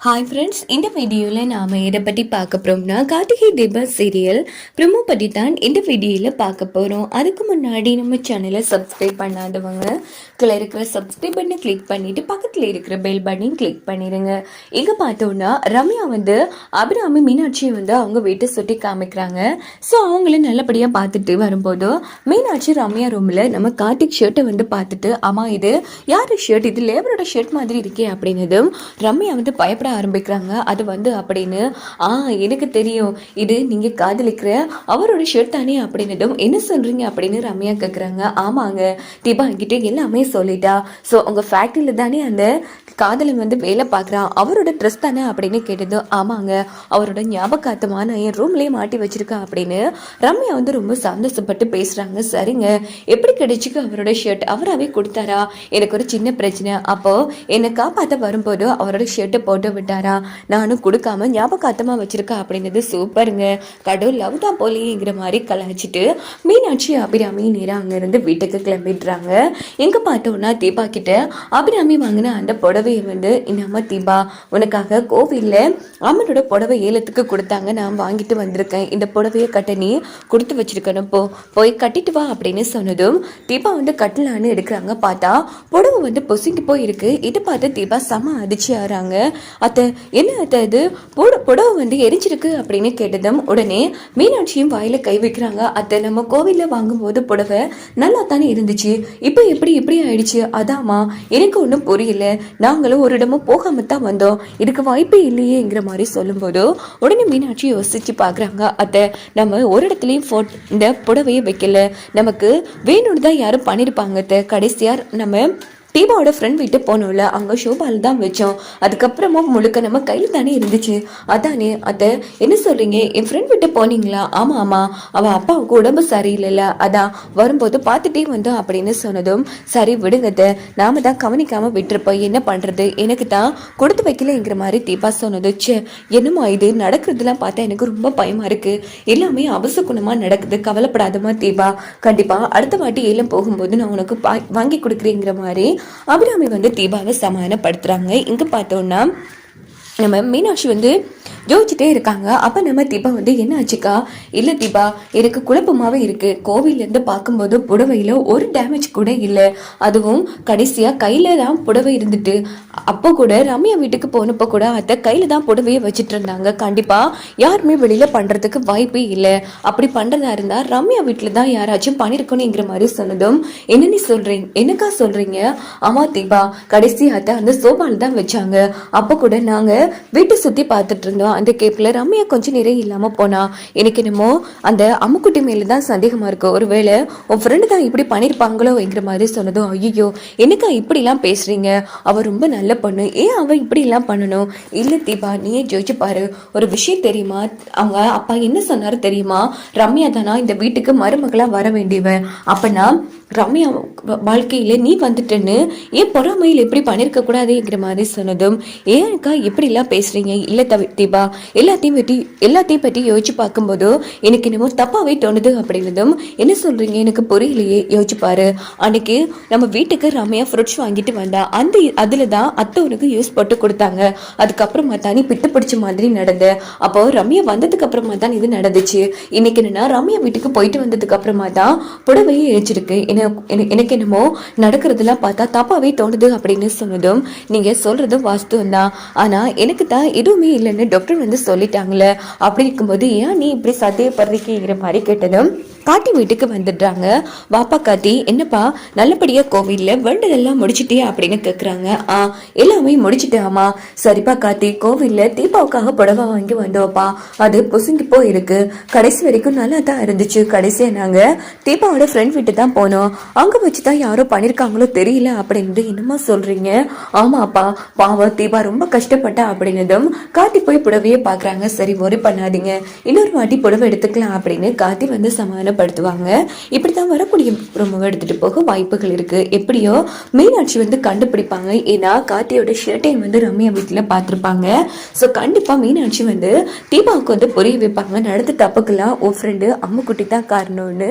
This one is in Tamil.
ஹாய் ஃப்ரெண்ட்ஸ் இந்த வீடியோவில் நாம் எதை பற்றி பார்க்க போகிறோம்னா கார்த்திகை தீபம் சீரியல் ப்ரொமோ பற்றி தான் இந்த வீடியோவில் பார்க்க போகிறோம் அதுக்கு முன்னாடி நம்ம சேனலை சப்ஸ்கிரைப் பண்ணாதவங்க கீழே இருக்கிற சப்ஸ்கிரைப் பண்ணி கிளிக் பண்ணிவிட்டு பக்கத்தில் இருக்கிற பெல் பட்டனையும் கிளிக் பண்ணிடுங்க இங்கே பார்த்தோன்னா ரம்யா வந்து அபிராமி மீனாட்சியை வந்து அவங்க வீட்டை சுற்றி காமிக்கிறாங்க. ஸோ அவங்கள நல்லபடியாக பார்த்துட்டு வரும்போது மீனாட்சி ரம்யா ரூமில் நம்ம கார்த்திக் ஷர்ட்டை வந்து பார்த்துட்டு ஆமாம் இது யார் ஷர்ட் இது லேபரோட ஷர்ட் மாதிரி இருக்கே அப்படின்னதும் ரம்யா வந்து பயப்பட ஆரம்பிக்கிறாங்க. அது வந்து அப்படின்னு ஆ எனக்கு தெரியும். இது நீங்கள் காதலிக்கிற அவரோட ஷர்ட் தானே அப்படின்னதும் என்ன சொல்கிறீங்க அப்படின்னு ரம்யா கேட்குறாங்க ஆமாங்க தீபா கிட்டே எல்லாமே சொல்லிட்டா. ஸோ உங்கள் ஃபேக்ட்ரியில் தானே அந்த காதலன் வந்து வேலை பார்க்குறான். அவரோட ட்ரெஸ் தானே? அப்படின்னு கேட்டதும் ஆமாங்க அவரோட ஞாபகார்த்தமான என் ரூம்லேயே மாட்டி வச்சுருக்கா. அப்படின்னு ரம்யா வந்து ரொம்ப சந்தோஷப்பட்டு பேசுகிறாங்க சரிங்க எப்படி கிடைச்சிக்கு அவரோட ஷர்ட் அவராகவே கொடுத்தாரா? எனக்கு ஒரு சின்ன பிரச்சனை. அப்போது என்னை காப்பாற்ற வரும்போது அவரோட ஷர்ட்டை போட்டு விட்டாரா? நானும் கொடுக்காம ஞாபகார்த்தமாக வச்சிருக்கேன் அப்படிங்கிறது சூப்பருங்க. கடவுள் லவ் தான் போலிங்கிற மாதிரி கலாய்ச்சிட்டு மீனாட்சி அபிராமி நேராக அங்கேருந்து வீட்டுக்கு கிளம்பிடுறாங்க. எங்கே பார்த்தோன்னா தீபா கிட்ட அபிராமி வாங்கின அந்த புடவையை வந்து இன்னாம தீபா உனக்காக கோவிலில் அம்மனோட புடவை ஏலத்துக்கு கொடுத்தாங்க. நான் வாங்கிட்டு வந்திருக்கேன். இந்த புடவையை கட்ட நீ கொடுத்து வச்சிருக்கணும். போ போய் கட்டிட்டு வா அப்படின்னு சொன்னதும் தீபா வந்து கட்டலான்னு எடுக்கிறாங்க. பார்த்தா புடவை வந்து பொசுங்கி போயிருக்கு. இது பார்த்து தீபா செம அதிர்ச்சி ஆறாங்க அத்தை என்ன அத்தை இது? புட புடவை வந்து எரிஞ்சிருக்கு அப்படின்னு கேட்டதும் உடனே மீனாட்சியும் வாயில கை வைக்கிறாங்க. அத்தை நம்ம கோவிலில் வாங்கும்போது புடவை நல்லா தானே இருந்துச்சு. இப்போ எப்படி இப்படி ஆயிடுச்சு? அதாம்மா எனக்கு ஒன்றும் புரியல. நாங்களும் ஒரு இடமும் போகாம தான் வந்தோம். இதுக்கு வாய்ப்பே இல்லையேங்கிற மாதிரி சொல்லும்போது உடனே மீனாட்சி யோசிச்சு பார்க்குறாங்க அத்தை நம்ம ஒரு இடத்துலையும் ஃபோட் இந்த புடவையை வைக்கல. நமக்கு வேணும்னு தான் யாரும் பண்ணியிருப்பாங்க அத்தை. கடைசியாக நம்ம தீபாவோட ஃப்ரெண்ட் வீட்டு போனோம்ல அங்கே ஷோபால் தான் வச்சோம். அதுக்கப்புறமா முழுக்க நம்ம கையில் தானே இருந்துச்சு. அதானே அதை என்ன சொல்கிறீங்க என் ஃப்ரெண்ட் வீட்டு போனீங்களா? ஆமாம் ஆமாம் அவள் அப்பாவுக்கு உடம்பு சரியில்லைல்ல அதான் வரும்போது பார்த்துட்டே வந்தோம் அப்படின்னு சொன்னதும் சரி விடுங்க நாம தான் கவனிக்காமல் விட்டுருப்போம். என்ன பண்ணுறது எனக்கு தான் கொடுத்து வைக்கலங்கிற மாதிரி தீபா சொன்னது. ச்சே என்னமோ இது? நடக்கிறதுலாம் பார்த்தா எனக்கு ரொம்ப பயமாக இருக்குது எல்லாமே அவசகுணமாக நடக்குது. கவலைப்படாதமா தீபா. கண்டிப்பாக அடுத்த வாட்டி ஏலம் போகும்போது நான் உனக்கு பா வாங்கி கொடுக்குறேங்கிற மாதிரி அபிராமி வந்து தீபாவை சமாதானப்படுத்துகிறாங்க இங்கே பார்த்தோன்னா நம்ம மீனாட்சி வந்து யோசிச்சுட்டே இருக்காங்க. அப்போ நம்ம தீபா வந்து என்ன ஆச்சுக்கா? இல்லை தீபா எனக்கு குழப்பமாகவே இருக்குது கோவிலேருந்து பார்க்கும்போது புடவையில் ஒரு டேமேஜ் கூட இல்லை. அதுவும் கடைசியாக கையில் தான் புடவை இருந்துட்டு. அப்போ கூட ரம்யா வீட்டுக்கு போனப்போ கூட அத்தை கையில் தான் புடவையை வச்சுட்டு இருந்தாங்க. கண்டிப்பாக யாருமே வெளியில் பண்ணுறதுக்கு வாய்ப்பே இல்லை. அப்படி பண்ணுறதா இருந்தால் ரம்யா வீட்டில் தான் யாராச்சும் பண்ணியிருக்கணுங்கிற மாதிரி சொன்னதும் என்ன நீ சொல்கிறீங்க என்னக்கா சொல்கிறீங்க ஆமாம் தீபா கடைசி அத்தை அந்த சோபாவில் தான் வச்சாங்க. அப்போ கூட நாங்கள் வீட்டை சுற்றி பார்த்துட்டு இருந்தோம். அந்த கேப்பில் ரம்யா கொஞ்சம் நிறைய இல்லாமல் போனா எனக்கு என்னமோ அந்த அம்முக்குட்டி மேலே தான் சந்தேகமாக இருக்கு. ஒருவேளை உன் ஃப்ரெண்டு தான் இப்படி பண்ணியிருப்பாங்களோங்கிற மாதிரி சொன்னதும் ஐயோ என்னக்கா இப்படிலாம் பேசுகிறீங்க அவ ரொம்ப நல்ல பொண்ணு. ஏன் அவள் இப்படிலாம் பண்ணணும்? இல்லை தீபா நீயே ஜோதிச்சு பாரு. ஒரு விஷயம் தெரியுமா? அவங்க அப்பா என்ன சொன்னார் தெரியுமா? ரம்யா தானா இந்த வீட்டுக்கு மருமகளாக வர வேண்டியவன். அப்போனா ரம்யா வாழ்க்கையில் நீ வந்துட்டேன்னு ஏன் பொறாமையில் எப்படி பண்ணியிருக்கக்கூடாதுங்கிற மாதிரி சொன்னதும் ஏன்க்கா இப்படிலாம் பேசுகிறீங்க இல்லை தவி தீபா எல்லாத்தையும் பற்றி எல்லாத்தையும் பற்றி யோசிச்சு பார்க்கும்போது எனக்கு என்னமோ தப்பாவே தோணுது அப்படின்னதும் என்ன சொல்றீங்க? எனக்கு புரியலையே யோசிச்சு பாரு அன்னைக்கு நம்ம வீட்டுக்கு ரம்யா ஃப்ரூட்ஸ் வாங்கிட்டு வந்தா அந்த அதில் தான் அத்தை உனக்கு யூஸ் போட்டு கொடுத்தாங்க. அதுக்கப்புறமா தான் நீ பித்து பிடிச்ச மாதிரி நடந்த. அப்போ ரம்யா வந்ததுக்கு அப்புறமா தான் இது நடந்துச்சு. இன்னைக்கு என்னன்னா ரம்யா வீட்டுக்கு போயிட்டு வந்ததுக்கு அப்புறமா தான் புடவையே இழைச்சிருக்கு எனக்கு எனக்கு என்னமோ நடக்கிறதெல்லாம் பார்த்தா தப்பாவே தோணுது அப்படின்னு சொன்னதும் நீங்கள் சொல்றதும் வாஸ்தவம் தான் ஆனால் எனக்கு தான் எதுவுமே இல்லைன்னு டாக்டர் வந்து சொல்லிட்டாங்களே? அப்படி இருக்கும்போது ஏன் நீ இப்படி சந்தேகப்படுறீங்கிற மாதிரி கேட்டதும் காட்டி வீட்டுக்கு வந்துடுறாங்க. வாப்பா காட்டி என்னப்பா நல்லபடியாக கோவில்ல வேண்டதெல்லாம் முடிச்சிட்டே அப்படின்னு கேட்குறாங்க ஆ எல்லாமே முடிச்சிட்டாமா சரிப்பா காத்தி கோவில்ல தீபாவுக்காக புடவை வாங்கி வந்தோப்பா அது பொசுங்கி போயிருக்கு. கடைசி வரைக்கும் நல்லா தான் இருந்துச்சு. கடைசியாக நாங்கள் தீபாவோட ஃப்ரெண்ட் வீட்டு தான் போனோம். அங்கே வச்சு தான் யாரோ பண்ணியிருக்காங்களோ தெரியல அப்படின்னு என்னமா சொல்கிறீங்க ஆமாப்பா பாவம் தீபா ரொம்ப கஷ்டப்பட்டா அப்படின்னதும் காட்டி போய் புடவையே பார்க்குறாங்க சரி ஒரே பண்ணாதீங்க. இன்னொரு வாட்டி புடவை எடுத்துக்கலாம் அப்படின்னு காத்தி வந்து படுத்துவாங்க இப்படி தான் வரக்கூடிய ரொம்ப எடுத்துகிட்டு போக வாய்ப்புகள் இருக்குது எப்படியோ மீனாட்சி வந்து கண்டுபிடிப்பாங்க. ஏன்னா கார்த்தியோட ஷர்ட்டையும் வந்து ரம்யா வீட்டில் பார்த்துருப்பாங்க ஸோ கண்டிப்பாக மீனாட்சி வந்து தீபாவுக்கு வந்து புரிய வைப்பாங்க. நடந்த தப்புக்கெல்லாம் உன் ஃப்ரெண்டு அம்முக்குட்டி தான் காரணம்னு.